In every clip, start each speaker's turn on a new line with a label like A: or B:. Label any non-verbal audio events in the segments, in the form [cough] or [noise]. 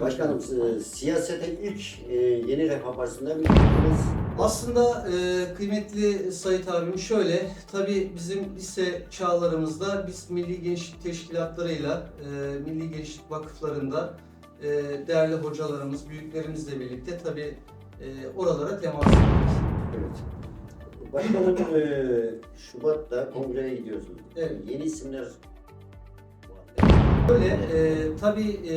A: Başkanım e, siyasete ilk e, yeni Refah Partisi'nden mi girdiniz?
B: Aslında e, kıymetli Sayit abim şöyle, tabii bizim lise çağlarımızda biz Milli Gençlik Teşkilatlarıyla, e, Milli Gençlik Vakıflarında e, değerli hocalarımız, büyüklerimizle birlikte tabii e, oralara temas ettik.
A: Evet. Başkanım e, Şubat'ta kongreye gidiyorsunuz.
B: Evet.
A: Yeni isimler
B: Böyle e, tabii e,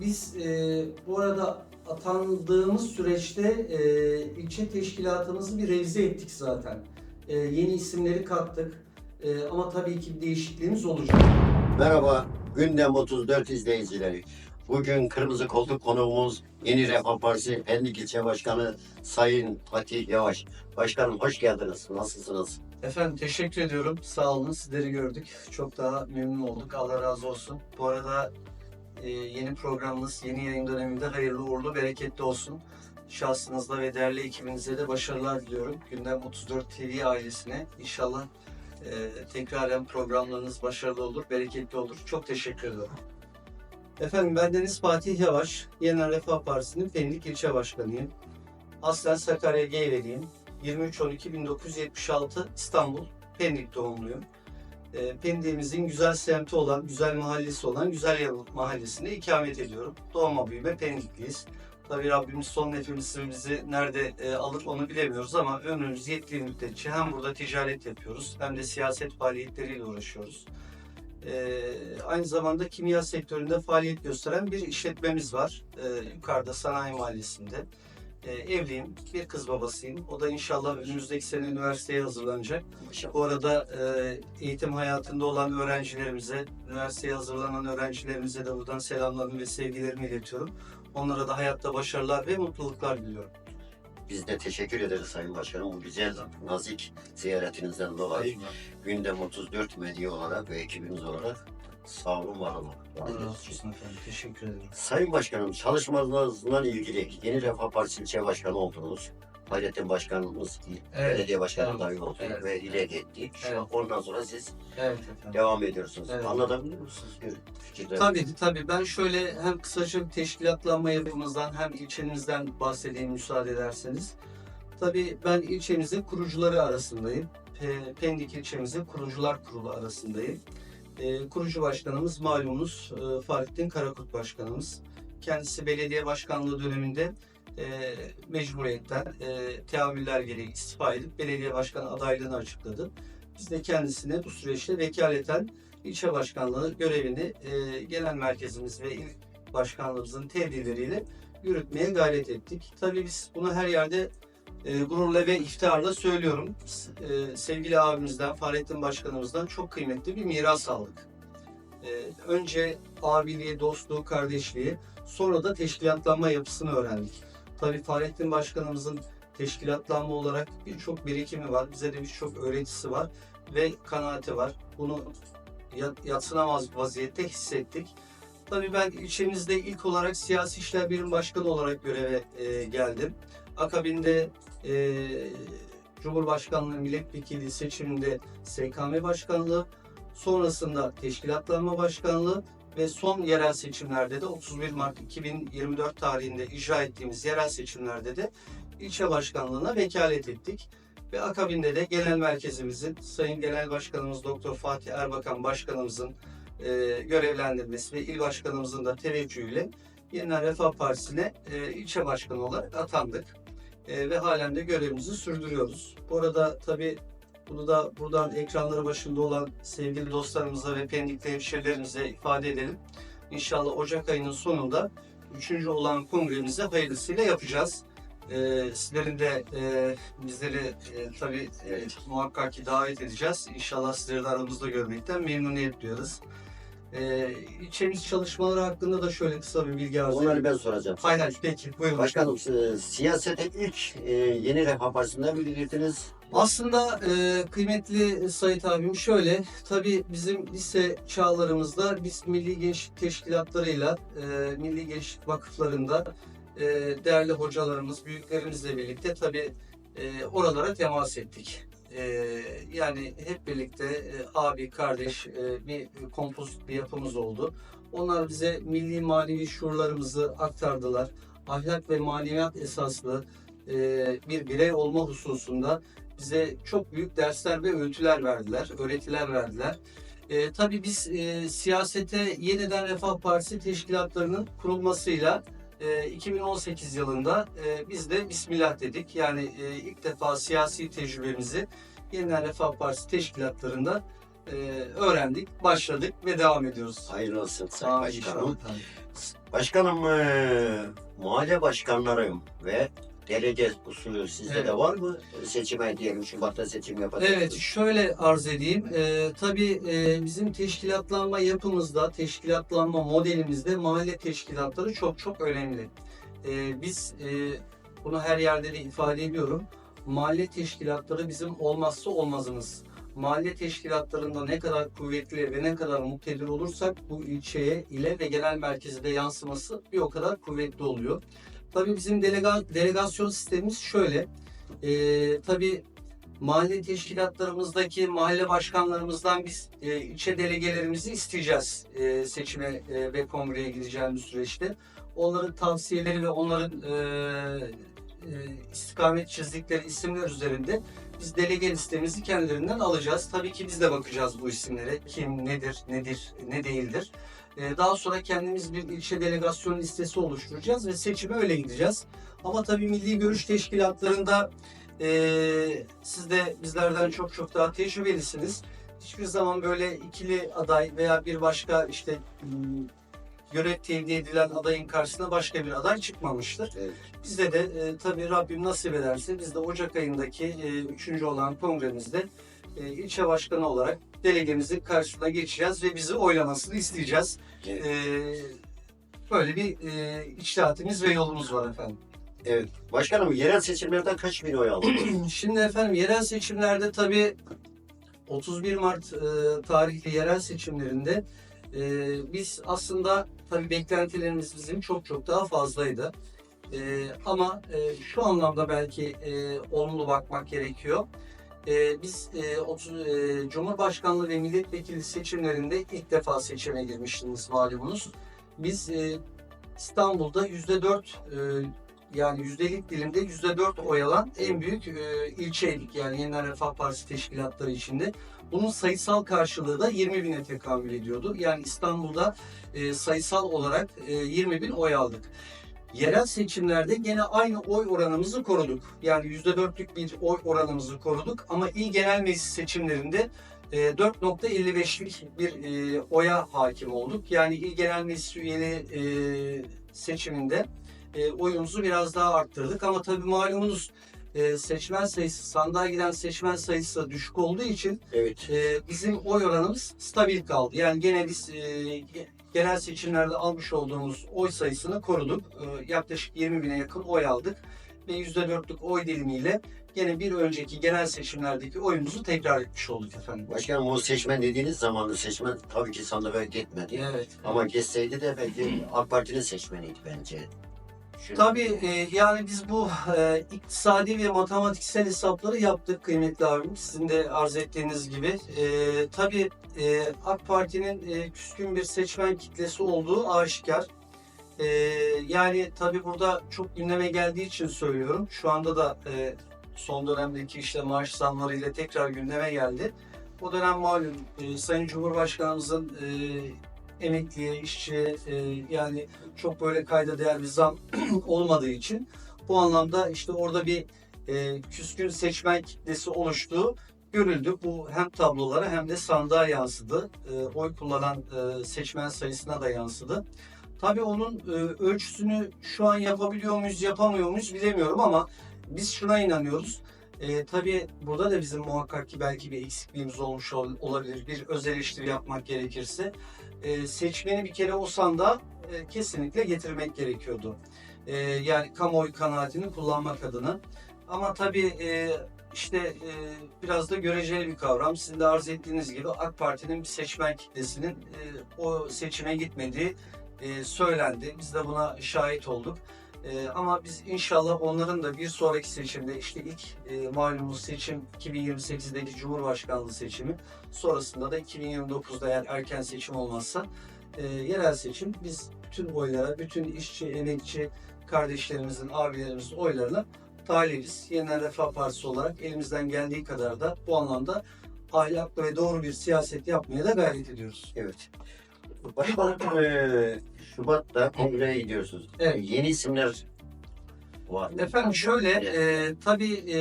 B: biz e, bu arada atandığımız süreçte e, ilçe teşkilatımızı bir revize ettik zaten. E, yeni isimleri kattık E, ama tabii ki bir değişikliğimiz olacak.
A: Merhaba Gündem 34 izleyicileri. Bugün Kırmızı Koltuk konuğumuz Yeni Refah Partisi Pendik İlçe Başkanı Sayın Fatih Yavaş. Başkanım hoş geldiniz. Nasılsınız?
B: Efendim teşekkür ediyorum. Sağ olun. Sizleri gördük. Çok daha memnun olduk. Allah razı olsun. Bu arada e, yeni programınız, yeni yayın döneminde hayırlı uğurlu, bereketli olsun. Şahsınızda ve değerli ekibinize de başarılar diliyorum. Gündem 34 TV ailesine. İnşallah e, tekraren programlarınız başarılı olur, bereketli olur. Çok teşekkür ediyorum. Efendim ben Deniz Fatih Yavaş, Yeniden Refah Partisi'nin Pendik İlçe Başkanıyım. Aslen Sakarya Geyveliyim. 23-12-1976 İstanbul Pendik doğumluyum. E, Pendik'imizin güzel semti olan, güzel mahallesi olan Güzel Yalı Mahallesi'nde ikamet ediyorum. Doğma büyüme Pendikliyiz. Tabii Rabbimiz son nefesimizi nerede e, alır onu bilemiyoruz ama ömrümüz yettiği müddetçe hem burada ticaret yapıyoruz hem de siyaset faaliyetleriyle uğraşıyoruz. E, aynı zamanda kimya sektöründe faaliyet gösteren bir işletmemiz var. E, yukarıda Sanayi Mahallesi'nde. E, evliyim, bir kız babasıyım. O da inşallah önümüzdeki sene üniversiteye hazırlanacak. Bu arada e, eğitim hayatında olan öğrencilerimize, üniversiteye hazırlanan öğrencilerimize de buradan selamlarımı ve sevgilerimi iletiyorum. Onlara da hayatta başarılar ve mutluluklar diliyorum.
A: Biz de teşekkür ederiz Sayın Başkanım. Bu güzel, nazik ziyaretinizden dolayı. Gündem 34 medya olarak ve ekibimiz olarak sağ olun, var olun.
B: Allah razı olsun efendim. Teşekkür ederim.
A: Sayın Başkanım, çalışmalarınızla ilgili Yeni Refah Partisi ilçe başkanı oldunuz. Fahrettin Başkanımız,
B: Evet,
A: belediye başkanı
B: evet,
A: dahi oldu
B: evet.
A: ve ilerletti. Şu
B: Evet.
A: Ondan sonra siz
B: Evet efendim.
A: devam ediyorsunuz.
B: Evet.
A: Anlatabilir misiniz bir fikirler?
B: Tabii tabii. Ben şöyle hem kısaca teşkilatlanma yapımızdan hem ilçemizden bahsedeyim müsaade ederseniz. Tabii ben ilçemizin kurucuları arasındayım. Pe- Pendik ilçemizin kurucular kurulu arasındayım. Ee, kurucu başkanımız malumunuz e, Fahrettin Karakurt başkanımız. Kendisi belediye başkanlığı döneminde e, mecburiyetten e, teamüller gereği istifa edip belediye başkanı adaylığını açıkladı. Biz de kendisine bu süreçte vekaleten ilçe başkanlığı görevini e, genel merkezimiz ve il başkanlığımızın tebliğleriyle yürütmeye gayret ettik. Tabii biz bunu her yerde e, gururla ve iftiharla söylüyorum. E, sevgili abimizden, Fahrettin Başkanımızdan çok kıymetli bir miras aldık. E, önce abiliği, dostluğu, kardeşliği, sonra da teşkilatlanma yapısını öğrendik. Tabii Fahrettin Başkanımızın teşkilatlanma olarak birçok birikimi var. Bize de birçok öğretisi var ve kanaati var. Bunu yat- yatsınamaz vaziyette hissettik. Tabii ben ilçemizde ilk olarak siyasi işler birim başkanı olarak göreve e, geldim. Akabinde e, Cumhurbaşkanlığı milletvekili seçiminde SKM başkanlığı, sonrasında teşkilatlanma başkanlığı ve son yerel seçimlerde de 31 Mart 2024 tarihinde icra ettiğimiz yerel seçimlerde de ilçe başkanlığına vekalet ettik. Ve akabinde de genel merkezimizin Sayın Genel Başkanımız Doktor Fatih Erbakan Başkanımızın e, görevlendirmesi ve il başkanımızın da teveccühüyle Yeniden Refah Partisi'ne e, ilçe başkanı olarak atandık. E, ve halen de görevimizi sürdürüyoruz. Bu arada tabii bunu da buradan ekranları başında olan sevgili dostlarımıza ve Pendikli hemşehrilerimize ifade edelim. İnşallah Ocak ayının sonunda üçüncü olan kongremizi hayırlısıyla yapacağız. Ee, sizlerin de e, bizleri e, tabii e, muhakkak ki davet edeceğiz. İnşallah sizleri de aramızda görmekten memnuniyet duyarız. Ee, ilçemiz çalışmaları hakkında da şöyle kısa bir bilgi arz
A: Onları
B: edeyim.
A: ben soracağım.
B: Hayır peki buyurun.
A: Başkanım, e, siyasete ilk e, Yeni Refah Partisi'nden mi girdiniz?
B: Aslında e, kıymetli Sayit abim şöyle, tabii bizim lise çağlarımızda biz Milli Gençlik Teşkilatlarıyla, e, Milli Gençlik Vakıflarında e, değerli hocalarımız, büyüklerimizle birlikte tabii e, oralara temas ettik. E, yani hep birlikte e, abi, kardeş e, bir kompozit bir yapımız oldu. Onlar bize milli manevi şuurlarımızı aktardılar. Ahlak ve maneviyat esaslı e, bir birey olma hususunda bize çok büyük dersler ve öğütüler verdiler, öğretiler verdiler. E, tabii biz e, siyasete yeniden Refah Partisi teşkilatlarının kurulmasıyla e, 2018 yılında e, biz de Bismillah dedik. Yani e, ilk defa siyasi tecrübemizi yeniden Refah Partisi teşkilatlarında e, öğrendik, başladık ve devam ediyoruz.
A: Hayırlı olsun Sayın Başkanım. Başkanım eee, mahalle başkanlarım ve delege usulü sizde
B: Evet.
A: de var mı? Seçime diyelim Şubat'ta seçim yapacağız.
B: Evet, şöyle arz edeyim. Ee, tabii e, bizim teşkilatlanma yapımızda, teşkilatlanma modelimizde mahalle teşkilatları çok çok önemli. Ee, biz e, bunu her yerde de ifade ediyorum. Mahalle teşkilatları bizim olmazsa olmazımız. Mahalle teşkilatlarında ne kadar kuvvetli ve ne kadar muktedir olursak bu ilçeye ile ve genel merkeze de yansıması bir o kadar kuvvetli oluyor. Tabii bizim delega, delegasyon sistemimiz şöyle. Ee, tabii mahalle teşkilatlarımızdaki mahalle başkanlarımızdan biz e, ilçe delegelerimizi isteyeceğiz e, seçime e, ve kongreye gideceğimiz süreçte. Onların tavsiyeleri ve onların e, e, istikamet çizdikleri isimler üzerinde biz delege listemizi kendilerinden alacağız. Tabii ki biz de bakacağız bu isimlere. Kim, nedir, nedir, ne değildir. E, daha sonra kendimiz bir ilçe delegasyon listesi oluşturacağız ve seçime öyle gideceğiz. Ama tabii milli görüş teşkilatlarında ee, siz de bizlerden çok çok daha tecrübelisiniz. Hiçbir zaman böyle ikili aday veya bir başka işte hmm, görev tevdi edilen adayın karşısına başka bir aday çıkmamıştır.
A: Evet.
B: Bizde de e, tabii Rabbim nasip ederse biz de Ocak ayındaki e, üçüncü olan kongremizde e, ilçe başkanı olarak delegemizin karşısına geçeceğiz ve bizi oylamasını isteyeceğiz.
A: Evet.
B: E, böyle bir e, içtihatimiz ve yolumuz var efendim.
A: Evet. Başkanım yerel seçimlerden kaç bin oy aldınız? [clears throat]
B: Şimdi efendim yerel seçimlerde tabii 31 Mart e, tarihli yerel seçimlerinde e, biz aslında tabii beklentilerimiz bizim çok çok daha fazlaydı. E, ama e, şu anlamda belki e, olumlu bakmak gerekiyor. E, biz e, 30, e, Cumhurbaşkanlığı ve milletvekili seçimlerinde ilk defa seçime girmiştiniz malumunuz. Biz e, İstanbul'da %4 e, yani yüzdelik dilimde yüzde dört oy alan en büyük e, ilçeydik. Yani Yeniden Refah Partisi teşkilatları içinde. Bunun sayısal karşılığı da 20 bine tekamül ediyordu. Yani İstanbul'da e, sayısal olarak e, 20 bin oy aldık. Yerel seçimlerde gene aynı oy oranımızı koruduk. Yani yüzde dörtlük bir oy oranımızı koruduk. Ama il genel meclis seçimlerinde e, 4.55'lik bir e, oya hakim olduk. Yani il genel meclis üyeli e, seçiminde e, oyumuzu biraz daha arttırdık. Ama tabii malumunuz e, seçmen sayısı, sandığa giden seçmen sayısı düşük olduğu için
A: Evet.
B: e, bizim oy oranımız stabil kaldı. Yani gene biz e, genel seçimlerde almış olduğumuz oy sayısını koruduk. E, yaklaşık 20 bine yakın oy aldık. Ve %4'lük oy dilimiyle gene bir önceki genel seçimlerdeki oyumuzu tekrar etmiş olduk efendim.
A: Başkanım o seçmen dediğiniz zaman da seçmen tabii ki sandığa gitmedi.
B: Evet.
A: Ama geçseydi de belki AK Parti'nin seçmeniydi bence.
B: Tabii e, yani biz bu e, iktisadi ve matematiksel hesapları yaptık kıymetli abim. Sizin de arz ettiğiniz gibi. E, tabii e, AK Parti'nin e, küskün bir seçmen kitlesi olduğu aşikar. E, yani tabii burada çok gündeme geldiği için söylüyorum. Şu anda da e, son dönemdeki işte maaş zamlarıyla tekrar gündeme geldi. O dönem malum e, Sayın Cumhurbaşkanımızın e, emekliye, işçiye e, yani çok böyle kayda değer bir zam [clears throat] olmadığı için bu anlamda işte orada bir e, küskün seçmen kitlesi oluştuğu görüldü. Bu hem tablolara hem de sandığa yansıdı. E, oy kullanan e, seçmen sayısına da yansıdı. Tabii onun e, ölçüsünü şu an yapabiliyor muyuz, yapamıyor muyuz bilemiyorum ama biz şuna inanıyoruz. E, tabii burada da bizim muhakkak ki belki bir eksikliğimiz olmuş ol- olabilir. Bir öz eleştiri yapmak gerekirse. E, seçmeni bir kere o sandığa e, kesinlikle getirmek gerekiyordu. E, yani kamuoyu kanaatini kullanmak adına. Ama tabii e, işte e, biraz da göreceli bir kavram. Sizin de arz ettiğiniz gibi AK Parti'nin bir seçmen kitlesinin e, o seçime gitmediği e, söylendi. Biz de buna şahit olduk. E, ama biz inşallah onların da bir sonraki seçimde işte ilk e, malumunuz seçim 2028'deki Cumhurbaşkanlığı seçimi sonrasında da 2029'da eğer erken seçim olmazsa e, yerel seçim biz bütün oylara, bütün işçi, emekçi kardeşlerimizin, abilerimizin oylarına talibiz. Yeniden Refah Partisi olarak elimizden geldiği kadar da bu anlamda ahlaklı ve doğru bir siyaset yapmaya da gayret ediyoruz.
A: Evet. Başkanım e, Şubat'ta kongreye gidiyorsunuz.
B: Evet.
A: Yeni isimler var.
B: Efendim şöyle, e, tabii e,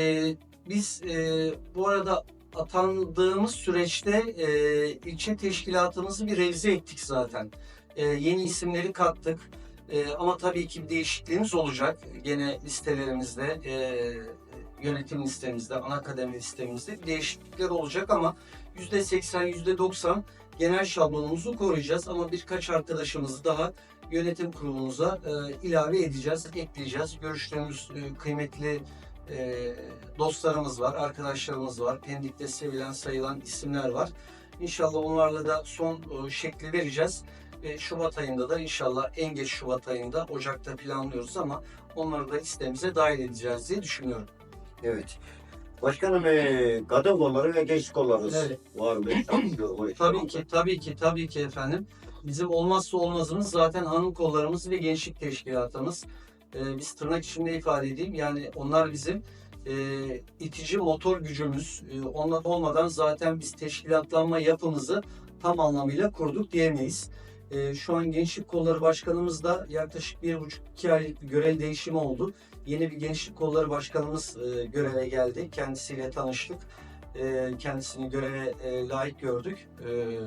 B: biz e, bu arada atandığımız süreçte e, ilçe teşkilatımızı bir revize ettik zaten. E, yeni isimleri kattık. E, ama tabii ki bir değişikliğimiz olacak. Gene listelerimizde, e, yönetim listemizde, ana kademe listemizde bir değişiklikler olacak ama %80, %90 genel şablonumuzu koruyacağız. Ama birkaç arkadaşımızı daha yönetim kurulumuza e, ilave edeceğiz, ekleyeceğiz. Görüştüğümüz e, kıymetli e, dostlarımız var, arkadaşlarımız var. Pendik'te sevilen, sayılan isimler var. İnşallah onlarla da son e, şekli vereceğiz. Ve Şubat ayında da inşallah en geç Şubat ayında, Ocak'ta planlıyoruz ama onları da listemize dahil edeceğiz diye düşünüyorum.
A: Evet. Başkanım e, kadın kolları ve genç kollarınız
B: Evet.
A: var mı?
B: Tabii ki, tabii ki, tabii ki efendim. Bizim olmazsa olmazımız zaten hanım kollarımız ve gençlik teşkilatımız. Ee, biz tırnak içinde ifade edeyim. Yani onlar bizim e, itici motor gücümüz. E, onlar olmadan zaten biz teşkilatlanma yapımızı tam anlamıyla kurduk diyemeyiz. E, şu an Gençlik Kolları Başkanımız da yaklaşık bir buçuk iki aylık bir görev değişimi oldu. Yeni bir Gençlik Kolları Başkanımız e, göreve geldi. Kendisiyle tanıştık. E, kendisini göreve e, layık gördük. E,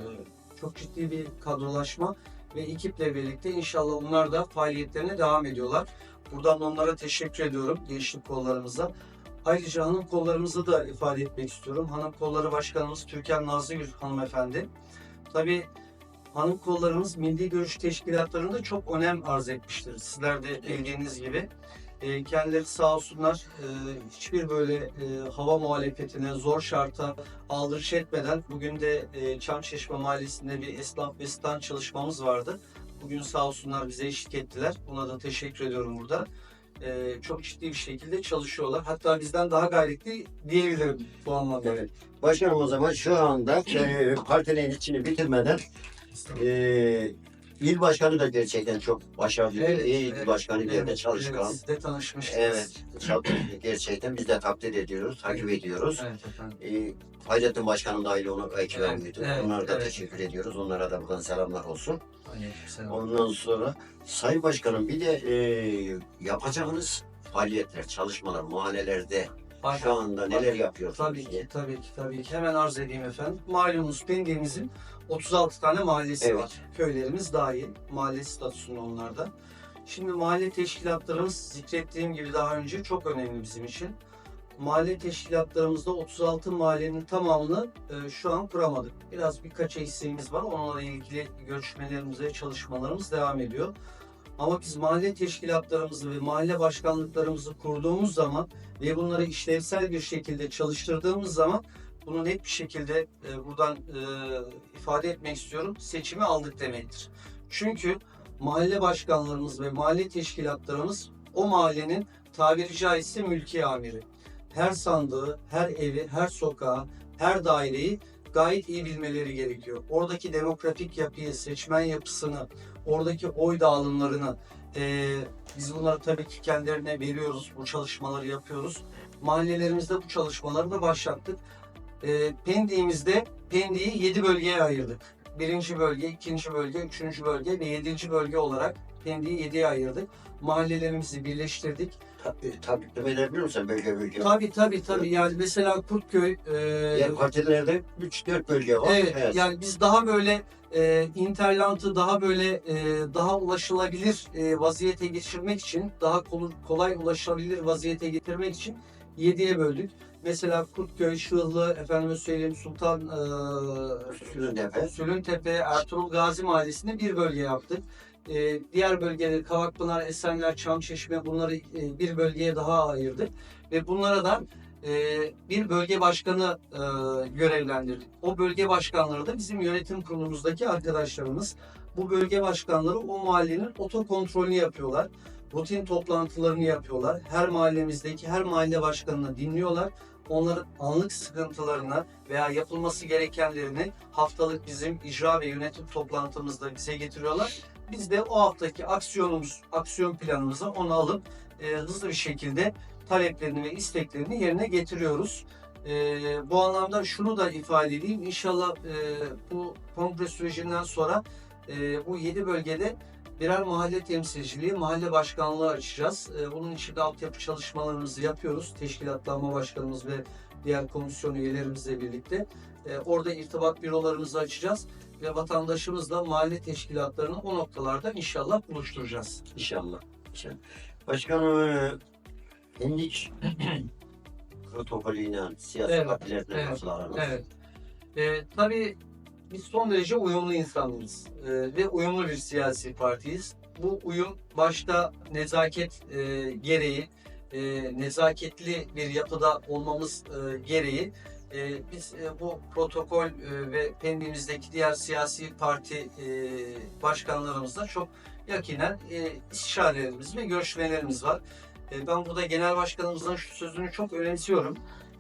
B: çok ciddi bir kadrolaşma ve ekiple birlikte inşallah onlar da faaliyetlerine devam ediyorlar. Buradan onlara teşekkür ediyorum gençlik kollarımıza. Ayrıca hanım kollarımızı da ifade etmek istiyorum. Hanım kolları başkanımız Türkan Nazlıgül hanımefendi. Tabii hanım kollarımız milli görüş teşkilatlarında çok önem arz etmiştir. Sizler de bildiğiniz gibi. E, kendileri sağ olsunlar e, hiçbir böyle e, hava muhalefetine, zor şarta aldırış etmeden bugün de e, Çamçeşme Mahallesi'nde bir esnaf ve stand çalışmamız vardı. Bugün sağ olsunlar bize eşlik ettiler. Buna da teşekkür ediyorum burada. E, çok ciddi bir şekilde çalışıyorlar. Hatta bizden daha gayretli diyebilirim bu anlamda.
A: Evet. Başkanım o zaman şu anda e, partinin içini bitirmeden e, il başkanı da gerçekten çok başarılı.
B: Evet,
A: iyi il
B: evet,
A: başkanı bir yerde
B: Evet,
A: çalışkan.
B: evet, siz de tanışmıştınız.
A: Evet, [clears throat] gerçekten biz de takdir ediyoruz, takip ediyoruz.
B: Evet efendim.
A: E, Fahrettin Başkanım dahil onu ekibe
B: Evet,
A: müdür.
B: evet,
A: Onlara da
B: evet.
A: teşekkür ediyoruz. Onlara da buradan selamlar olsun.
B: Aleykümselam.
A: Ondan sonra Sayın Başkanım bir de e, yapacağınız faaliyetler, çalışmalar, mahallelerde
B: Bak-
A: şu anda neler yapıyorsunuz?
B: Tabii ki, tabii ki, tabii ki. Hemen arz edeyim efendim. Malumunuz Pendik'imizin 36 tane mahallesi
A: Evet.
B: var. Köylerimiz dahil. Mahalle statüsünde onlarda. Şimdi mahalle teşkilatlarımız zikrettiğim gibi daha önce çok önemli bizim için. Mahalle teşkilatlarımızda 36 mahallenin tamamını e, şu an kuramadık. Biraz birkaç eksiğimiz var. Onunla ilgili görüşmelerimiz ve çalışmalarımız devam ediyor. Ama biz mahalle teşkilatlarımızı ve mahalle başkanlıklarımızı kurduğumuz zaman ve bunları işlevsel bir şekilde çalıştırdığımız zaman bunu net bir şekilde e, buradan e, ifade etmek istiyorum. Seçimi aldık demektir. Çünkü mahalle başkanlarımız ve mahalle teşkilatlarımız o mahallenin tabiri caizse mülki amiri. Her sandığı, her evi, her sokağı, her daireyi gayet iyi bilmeleri gerekiyor. Oradaki demokratik yapıyı, seçmen yapısını, oradaki oy dağılımlarını e, biz bunları tabii ki kendilerine veriyoruz. Bu çalışmaları yapıyoruz. Mahallelerimizde bu çalışmaları da başlattık. E, Pendik'imizde Pendik'i 7 bölgeye ayırdık. Birinci bölge, ikinci bölge, üçüncü bölge ve yedinci bölge olarak Pendik'i 7'ye ayırdık. Mahallelerimizi birleştirdik.
A: Tabii, tabii edebiliyor musun bölge bölge?
B: Tabii tabii tabii. Yani mesela Kurtköy, e,
A: Diğer partilerde 3-4 bölge var.
B: Evet, yani biz daha böyle e, interlantı daha böyle e, daha ulaşılabilir e, vaziyete geçirmek için, daha kolu- kolay ulaşılabilir vaziyete getirmek için 7'ye böldük. Mesela Kurtköy, Şığlı, efendime söyleyeyim Sultan e,
A: Sülüntepe.
B: Sülüntepe, Ertuğrul Gazi Mahallesi'nde bir bölge yaptık. E, diğer bölgeleri Kavakpınar, Esenler, Çamçeşme bunları e, bir bölgeye daha ayırdık. Ve bunlara da e, bir bölge başkanı e, görevlendirdik. O bölge başkanları da bizim yönetim kurulumuzdaki arkadaşlarımız. Bu bölge başkanları o mahallenin otokontrolünü yapıyorlar. rutin toplantılarını yapıyorlar. Her mahallemizdeki her mahalle başkanını dinliyorlar. Onların anlık sıkıntılarına veya yapılması gerekenlerini haftalık bizim icra ve yönetim toplantımızda bize getiriyorlar. Biz de o haftaki aksiyonumuz, aksiyon planımıza onu alıp e, hızlı bir şekilde taleplerini ve isteklerini yerine getiriyoruz. E, bu anlamda şunu da ifade edeyim. İnşallah e, bu kongre sürecinden sonra e, bu 7 bölgede birer mahalle temsilciliği, mahalle başkanlığı açacağız. E, bunun için de altyapı çalışmalarımızı yapıyoruz. Teşkilatlanma başkanımız ve diğer komisyon üyelerimizle birlikte. E, orada irtibat bürolarımızı açacağız ve vatandaşımızla mahalle teşkilatlarını o noktalarda inşallah buluşturacağız.
A: İnşallah. İnşallah. Başkanım Pendik [clears throat] protokolüyle siyasi
B: Evet,
A: partilerle
B: evet,
A: nasıl aranız?
B: Evet. E, tabii biz son derece uyumlu insanlarız E, ve uyumlu bir siyasi partiyiz. Bu uyum başta nezaket e, gereği, e, nezaketli bir yapıda olmamız e, gereği e, biz e, bu protokol e, ve pendimizdeki diğer siyasi parti e, başkanlarımızla çok yakinen e, istişarelerimiz ve görüşmelerimiz var. E, ben burada genel başkanımızın şu sözünü çok önemsiyorum.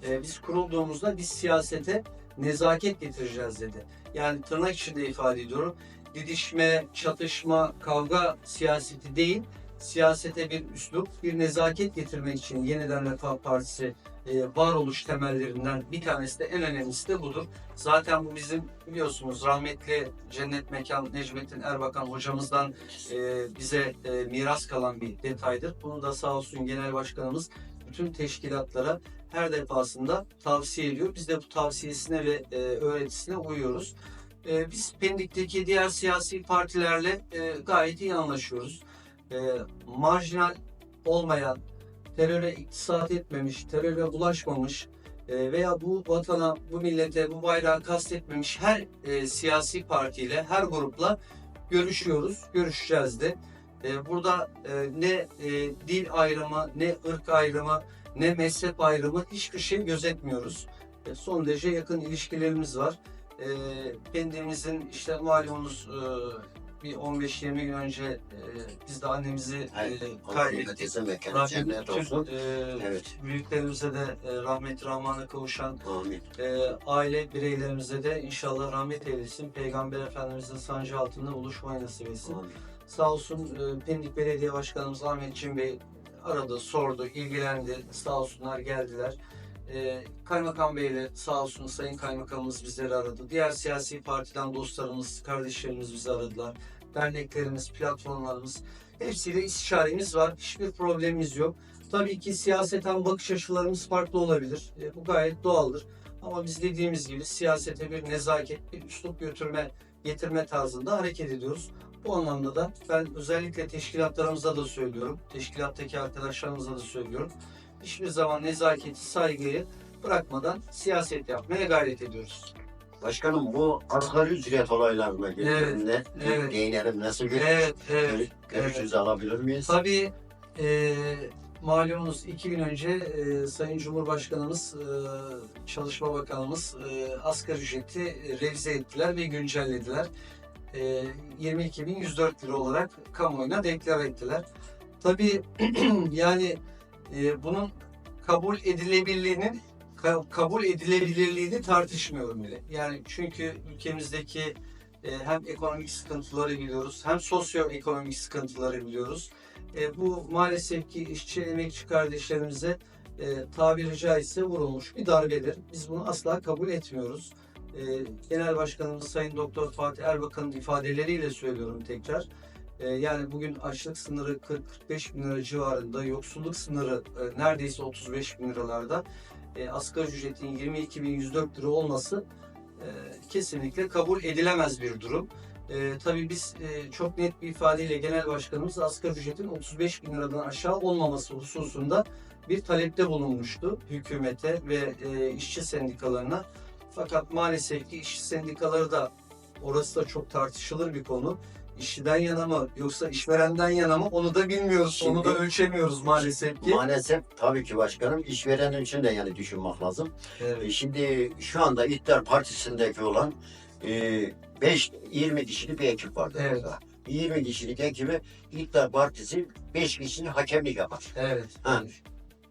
B: E, biz kurulduğumuzda biz siyasete nezaket getireceğiz dedi. Yani tırnak içinde ifade ediyorum. Didişme, çatışma, kavga siyaseti değil, siyasete bir üslup, bir nezaket getirmek için yeniden Refah Partisi e, varoluş temellerinden bir tanesi de en önemlisi de budur. Zaten bu bizim biliyorsunuz rahmetli cennet mekan Necmettin Erbakan hocamızdan e, bize e, miras kalan bir detaydır. Bunu da sağ olsun genel başkanımız bütün teşkilatlara her defasında tavsiye ediyor. Biz de bu tavsiyesine ve e, öğretisine uyuyoruz. E, biz Pendik'teki diğer siyasi partilerle e, gayet iyi anlaşıyoruz. E, marjinal olmayan, teröre iktisat etmemiş, teröre bulaşmamış e, veya bu vatana, bu millete, bu bayrağı kastetmemiş her e, siyasi partiyle, her grupla görüşüyoruz, görüşeceğiz de. E, burada e, ne e, dil ayrımı, ne ırk ayrımı, ne mezhep ayrımı hiçbir şey gözetmiyoruz. E, son derece yakın ilişkilerimiz var. E, işte malumunuz e, bir 15-20 gün önce e, biz de annemizi e, kaybettik.
A: rahmet olsun.
B: e,
A: Evet.
B: büyüklerimize de e, rahmet rahmana kavuşan
A: Amin.
B: e, aile bireylerimize de inşallah rahmet eylesin. Peygamber Efendimizin sancı altında buluşmayı nasip etsin.
A: Amin.
B: Sağ olsun e, Pendik Belediye Başkanımız Ahmet Cim Bey aradı, sordu, ilgilendi. Sağ olsunlar geldiler. E, Kaymakam Bey ile sağ olsun Sayın Kaymakamımız bizleri aradı. Diğer siyasi partiden dostlarımız, kardeşlerimiz bizi aradılar. Derneklerimiz, platformlarımız hepsiyle istişaremiz var. Hiçbir problemimiz yok. Tabii ki siyaseten bakış açılarımız farklı olabilir. E, bu gayet doğaldır. Ama biz dediğimiz gibi siyasete bir nezaket, bir üslup götürme, getirme tarzında hareket ediyoruz. Bu anlamda da ben özellikle teşkilatlarımıza da söylüyorum. Teşkilattaki arkadaşlarımıza da söylüyorum. Hiçbir zaman nezaketi, saygıyı bırakmadan siyaset yapmaya gayret ediyoruz.
A: Başkanım bu asgari ücret olaylarına geldiğinde
B: evet.
A: değinelim. Nasıl bir
B: Evet, evet.
A: görüş- görüşünüzü alabilir miyiz?
B: Tabii e, malumunuz iki gün önce e, Sayın Cumhurbaşkanımız, e, Çalışma Bakanımız e, asgari ücreti revize ettiler ve güncellediler. E, 22.104 lira olarak kamuoyuna deklar ettiler. Tabii [clears throat] yani e, bunun kabul edilebilirliğinin ka- kabul edilebilirliğini tartışmıyorum bile. Yani çünkü ülkemizdeki e, hem ekonomik sıkıntıları biliyoruz hem sosyoekonomik sıkıntıları biliyoruz. E, bu maalesef ki işçi emekçi kardeşlerimize e, tabiri caizse vurulmuş bir darbedir. Biz bunu asla kabul etmiyoruz. E, Genel Başkanımız Sayın Doktor Fatih Erbakan'ın ifadeleriyle söylüyorum tekrar. E, yani bugün açlık sınırı 40-45 bin lira civarında, yoksulluk sınırı e, neredeyse 35 bin liralarda. E, asgari ücretin 22.104 lira olması e, kesinlikle kabul edilemez bir durum. E, tabii biz e, çok net bir ifadeyle genel başkanımız asgari ücretin 35 bin liradan aşağı olmaması hususunda bir talepte bulunmuştu hükümete ve e, işçi sendikalarına. Fakat maalesef ki işçi sendikaları da orası da çok tartışılır bir konu. İşçiden yana mı yoksa işverenden yana mı onu da bilmiyoruz. onu da
A: Şimdi-
B: ölçemiyoruz maalesef ki.
A: Maalesef tabii ki başkanım işveren için de yani düşünmek lazım.
B: Evet.
A: E, Şimdi şu anda İktidar Partisi'ndeki olan e, 5-20 kişilik bir ekip vardı
B: Evet.
A: orada. 20 kişilik ekibi İktidar Partisi 5 kişinin hakemlik yapar.
B: Evet.
A: Ha.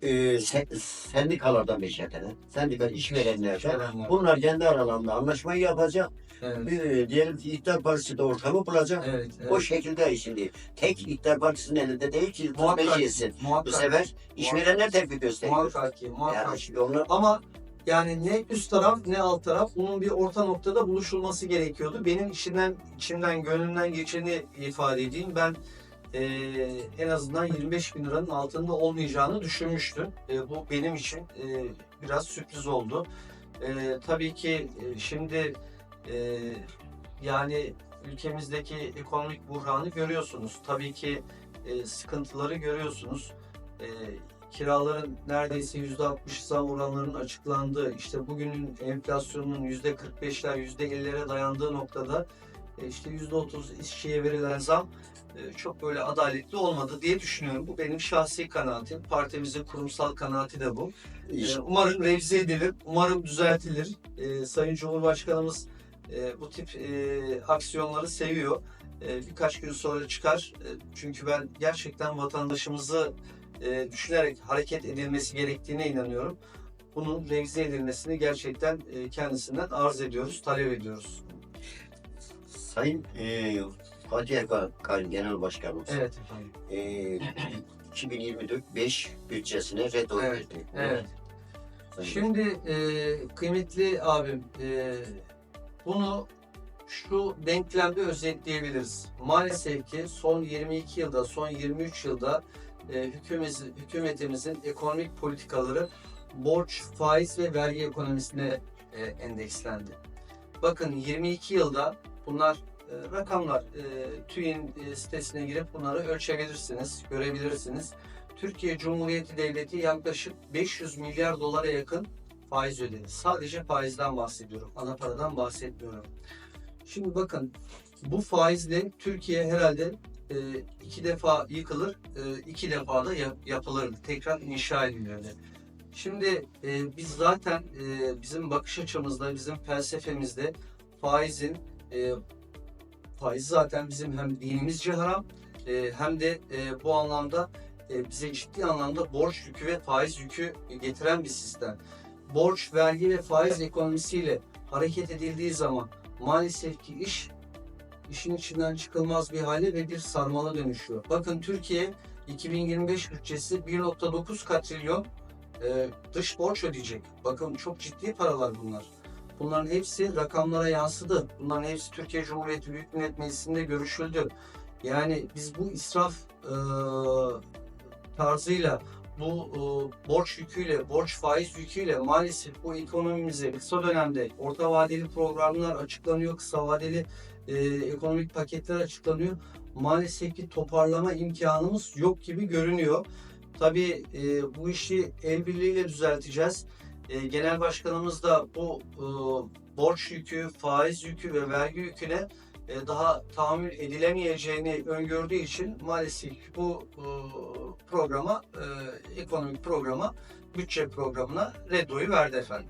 A: Ee, se- sendikalardan 5'er tane. Sendika işverenlerden.
B: İşverenler.
A: Bunlar kendi aralarında anlaşmayı yapacak.
B: Evet.
A: Bir, diyelim ki İktidar Partisi de ortamı bulacak.
B: Evet. evet.
A: O şekilde şimdi tek İktidar Partisi'nin elinde değil ki
B: Muhakkak.
A: 35 yesin. Bu
B: Muhakkak.
A: sefer işverenler tepki gösteriyor.
B: Muhakkak ki. Muhakkak
A: Yani şimdi onlar
B: Ama yani ne üst taraf ne alt taraf bunun bir orta noktada buluşulması gerekiyordu. Benim içimden içimden gönlümden geçeni ifade edeyim. Ben eee, en azından 25 bin liranın altında olmayacağını düşünmüştüm. E, bu benim için e, biraz sürpriz oldu. E, tabii ki e, şimdi e, yani ülkemizdeki ekonomik buhranı görüyorsunuz. Tabii ki e, sıkıntıları görüyorsunuz. E, kiraların neredeyse %60 zam oranlarının açıklandığı, işte bugünün enflasyonunun %45'ler, %50'lere dayandığı noktada e, işte %30 işçiye verilen zam e, çok böyle adaletli olmadı diye düşünüyorum. Bu benim şahsi kanaatim. Partimizin kurumsal kanaati de bu. Ee, Umarım revize edilir, umarım düzeltilir. Sayın Cumhurbaşkanımız e, bu tip e, aksiyonları seviyor. E, birkaç gün sonra çıkar. E, çünkü ben gerçekten vatandaşımızı e, düşünerek hareket edilmesi gerektiğine inanıyorum. Bunun revize edilmesini gerçekten e, kendisinden arz ediyoruz, talep ediyoruz.
A: Sayın e, Fatih Erkan Genel Başkanımız
B: Evet efendim.
A: e, 2024-5 bütçesine red oy
B: Evet,
A: verdi.
B: Evet.
A: Sayın
B: Şimdi e, kıymetli abim e, bunu şu denklemde özetleyebiliriz. Maalesef ki son 22 yılda, son 23 yılda e, hükümet, hükümetimizin ekonomik politikaları borç, faiz ve vergi ekonomisine e, endekslendi. Bakın 22 yılda bunlar rakamlar e, TÜİ'nin e, sitesine girip bunları ölçebilirsiniz, görebilirsiniz. Türkiye Cumhuriyeti Devleti yaklaşık 500 milyar dolara yakın faiz ödedi. Sadece faizden bahsediyorum. Ana paradan bahsetmiyorum. Şimdi bakın bu faizle Türkiye herhalde e, iki defa yıkılır, e, iki defa da yap- yapılır. Tekrar inşa edilirdi. Şimdi e, biz zaten e, bizim bakış açımızda, bizim felsefemizde faizin e, faiz zaten bizim hem dinimizce haram e, hem de e, bu anlamda e, bize ciddi anlamda borç yükü ve faiz yükü getiren bir sistem. Borç, vergi ve faiz ekonomisiyle hareket edildiği zaman maalesef ki iş işin içinden çıkılmaz bir hale ve bir sarmala dönüşüyor. Bakın Türkiye 2025 bütçesi 1.9 katrilyon e, dış borç ödeyecek. Bakın çok ciddi paralar bunlar. Bunların hepsi rakamlara yansıdı. Bunların hepsi Türkiye Cumhuriyeti Büyük Millet Meclisi'nde görüşüldü. Yani biz bu israf e, tarzıyla bu e, borç yüküyle, borç faiz yüküyle maalesef bu ekonomimize kısa dönemde orta vadeli programlar açıklanıyor, kısa vadeli e, ekonomik paketler açıklanıyor. Maalesef ki toparlama imkanımız yok gibi görünüyor. Tabii e, bu işi el birliğiyle düzelteceğiz. E, Genel Başkanımız da bu e, borç yükü, faiz yükü ve vergi yüküne e, daha tahammül edilemeyeceğini öngördüğü için maalesef bu e, programa, e, ekonomik programa, bütçe programına red oyu verdi efendim.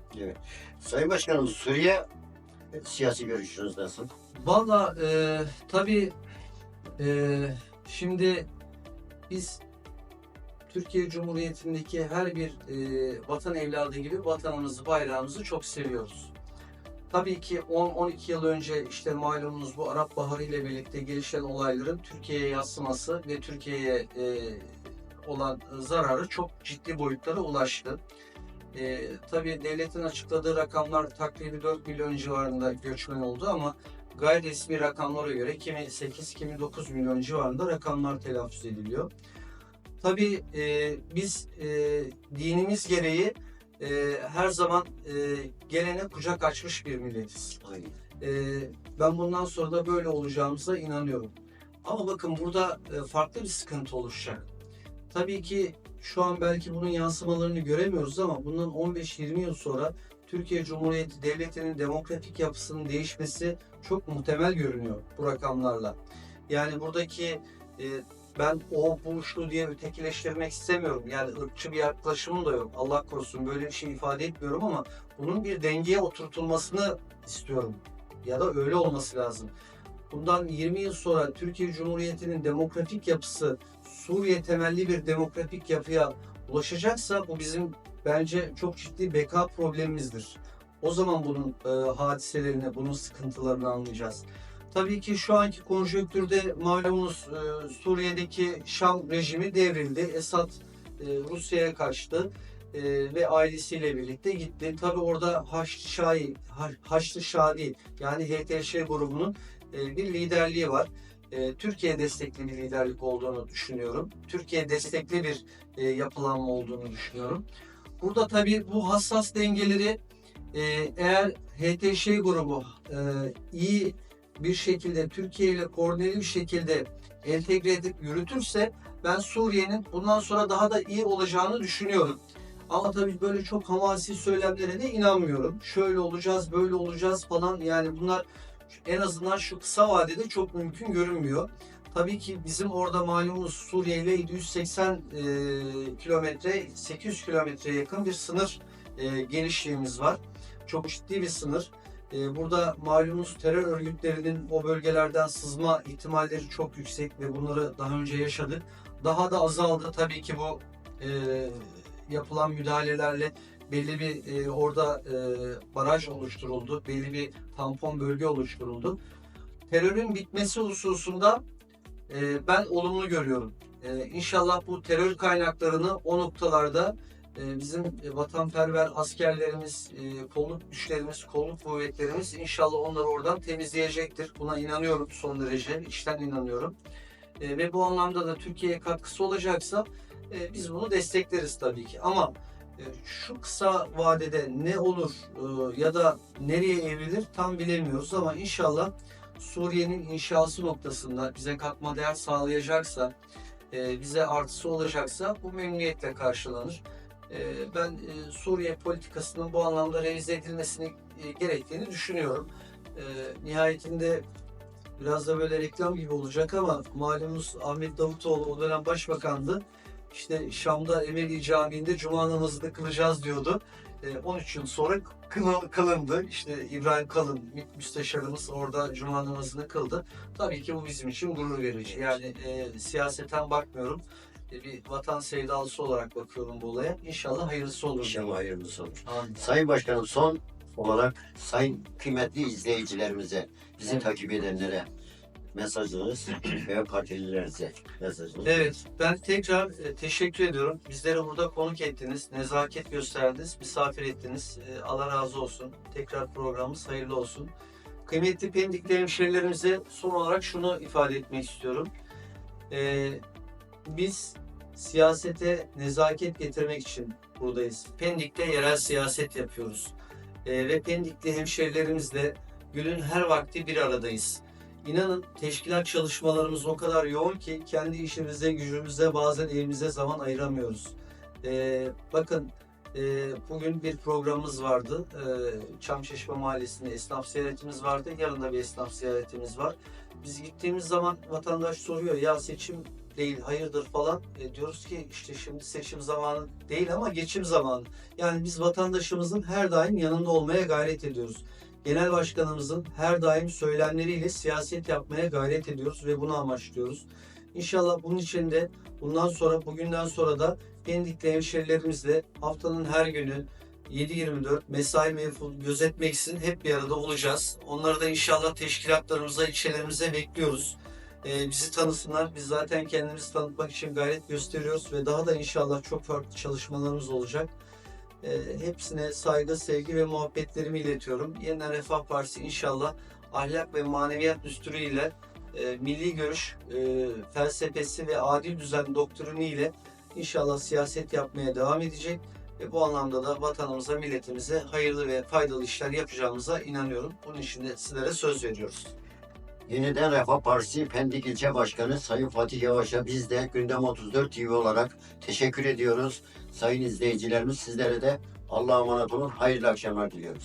A: Sayın Başkanım Suriye siyasi görüşünüz nasıl?
B: Valla e, tabii e, şimdi biz Türkiye Cumhuriyeti'ndeki her bir e, vatan evladı gibi vatanımızı, bayrağımızı çok seviyoruz. Tabii ki 10-12 yıl önce işte malumunuz bu Arap Baharı ile birlikte gelişen olayların Türkiye'ye yansıması ve Türkiye'ye e, olan zararı çok ciddi boyutlara ulaştı. E, tabii devletin açıkladığı rakamlar takribi 4 milyon civarında göçmen oldu ama gayri resmi rakamlara göre kimi 8 kimi 9 milyon civarında rakamlar telaffuz ediliyor. Tabii e, biz e, dinimiz gereği e, her zaman e, gelene kucak açmış bir milletiz.
A: Aynen.
B: E, ben bundan sonra da böyle olacağımıza inanıyorum. Ama bakın burada e, farklı bir sıkıntı oluşacak. Tabii ki şu an belki bunun yansımalarını göremiyoruz ama bundan 15-20 yıl sonra Türkiye Cumhuriyeti Devleti'nin demografik yapısının değişmesi çok muhtemel görünüyor bu rakamlarla. Yani buradaki e, ben o bu şu diye ötekileştirmek istemiyorum. Yani ırkçı bir yaklaşımım da yok. Allah korusun böyle bir şey ifade etmiyorum ama bunun bir dengeye oturtulmasını istiyorum. Ya da öyle olması lazım. bundan 20 yıl sonra Türkiye Cumhuriyeti'nin demografik yapısı Suriye temelli bir demografik yapıya ulaşacaksa bu bizim bence çok ciddi beka problemimizdir. O zaman bunun e, hadiselerini, bunun sıkıntılarını anlayacağız. Tabii ki şu anki konjonktürde malumunuz e, Suriye'deki Şam rejimi devrildi. Esad e, Rusya'ya kaçtı e, ve ailesiyle birlikte gitti. Tabii orada Haçlı Şahi, Ha- Haçlı Şadi yani HTŞ grubunun e, bir liderliği var. E, Türkiye destekli bir liderlik olduğunu düşünüyorum. Türkiye destekli bir e, yapılanma olduğunu düşünüyorum. Burada tabii bu hassas dengeleri e, eğer HTŞ grubu e, iyi bir şekilde Türkiye ile koordineli bir şekilde entegre edip yürütürse ben Suriye'nin bundan sonra daha da iyi olacağını düşünüyorum. Ama tabii böyle çok hamasi söylemlere de inanmıyorum. Şöyle olacağız, böyle olacağız falan yani bunlar en azından şu kısa vadede çok mümkün görünmüyor. Tabii ki bizim orada malumunuz Suriye ile 780 e, kilometre, 800 kilometreye yakın bir sınır e, genişliğimiz var. Çok ciddi bir sınır. E, burada malumunuz terör örgütlerinin o bölgelerden sızma ihtimalleri çok yüksek ve bunları daha önce yaşadık. Daha da azaldı tabii ki bu e, yapılan müdahalelerle belli bir e, orada e, baraj oluşturuldu, belli bir tampon bölge oluşturuldu. Terörün bitmesi hususunda e, ben olumlu görüyorum. E, inşallah bu terör kaynaklarını o noktalarda bizim e, vatanperver askerlerimiz, e, kolluk güçlerimiz, kolluk kuvvetlerimiz inşallah onları oradan temizleyecektir. Buna inanıyorum son derece, içten inanıyorum. E, ve bu anlamda da Türkiye'ye katkısı olacaksa e, biz bunu destekleriz tabii ki. Ama şu kısa vadede ne olur ya da nereye evrilir tam bilemiyoruz ama inşallah Suriye'nin inşası noktasında bize katma değer sağlayacaksa, bize artısı olacaksa bu memnuniyetle karşılanır. E, Ben e, Suriye politikasının bu anlamda revize edilmesini e, gerektiğini düşünüyorum. E, Nihayetinde biraz da böyle reklam gibi olacak ama malumunuz Ahmet Davutoğlu o dönem başbakandı. İşte Şam'da Emeli Camii'nde cuma namazını kılacağız diyordu. E, 13 yıl sonra kıl- kılındı. İşte İbrahim Kalın mü- müsteşarımız orada cuma namazını kıldı. Tabii ki bu bizim için gurur verici. Yani e, siyaseten bakmıyorum. E, bir vatan sevdalısı olarak bakıyorum bu olaya. İnşallah hayırlısı olur.
A: İnşallah hayırlısı olur.
B: Amin.
A: Sayın Başkanım son olarak sayın kıymetli izleyicilerimize, bizi
B: Evet.
A: takip edenlere mesajınız [clears throat] ve partililerinize mesajınız.
B: Evet, ben tekrar e, teşekkür ediyorum. Bizleri burada konuk ettiniz, nezaket gösterdiniz, misafir ettiniz. E, Allah razı olsun. Tekrar programımız hayırlı olsun. Kıymetli Pendikli hemşerilerimize son olarak şunu ifade etmek istiyorum. E, biz siyasete nezaket getirmek için buradayız. Pendik'te yerel siyaset yapıyoruz. E, ve Pendikli hemşerilerimizle günün her vakti bir aradayız. İnanın teşkilat çalışmalarımız o kadar yoğun ki kendi işimize, gücümüze, bazen evimize zaman ayıramıyoruz. Ee, bakın e, bugün bir programımız vardı. Ee, Çamçeşme Mahallesi'nde esnaf ziyaretimiz vardı. Yarın da bir esnaf ziyaretimiz var. Biz gittiğimiz zaman vatandaş soruyor ya seçim değil hayırdır falan. E, diyoruz ki işte şimdi seçim zamanı değil ama geçim zamanı. Yani biz vatandaşımızın her daim yanında olmaya gayret ediyoruz. Genel başkanımızın her daim söylemleriyle siyaset yapmaya gayret ediyoruz ve bunu amaçlıyoruz. İnşallah bunun için de bundan sonra bugünden sonra da Pendikli hemşerilerimizle haftanın her günü 7-24 mesai mevfu gözetmeksizin hep bir arada olacağız. Onları da inşallah teşkilatlarımıza, ilçelerimize bekliyoruz. Ee, bizi tanısınlar. Biz zaten kendimizi tanıtmak için gayret gösteriyoruz ve daha da inşallah çok farklı çalışmalarımız olacak. E, hepsine saygı, sevgi ve muhabbetlerimi iletiyorum. Yeniden Refah Partisi inşallah ahlak ve maneviyat düsturuyla e, milli görüş e, felsefesi ve adil düzen doktriniyle inşallah siyaset yapmaya devam edecek ve bu anlamda da vatanımıza, milletimize hayırlı ve faydalı işler yapacağımıza inanıyorum. Bunun için de sizlere söz veriyoruz.
A: Yeniden Refah Partisi Pendik İlçe Başkanı Sayın Fatih Yavaş'a biz de Gündem 34 TV olarak teşekkür ediyoruz. Sayın izleyicilerimiz sizlere de Allah'a emanet olun. Hayırlı akşamlar diliyoruz.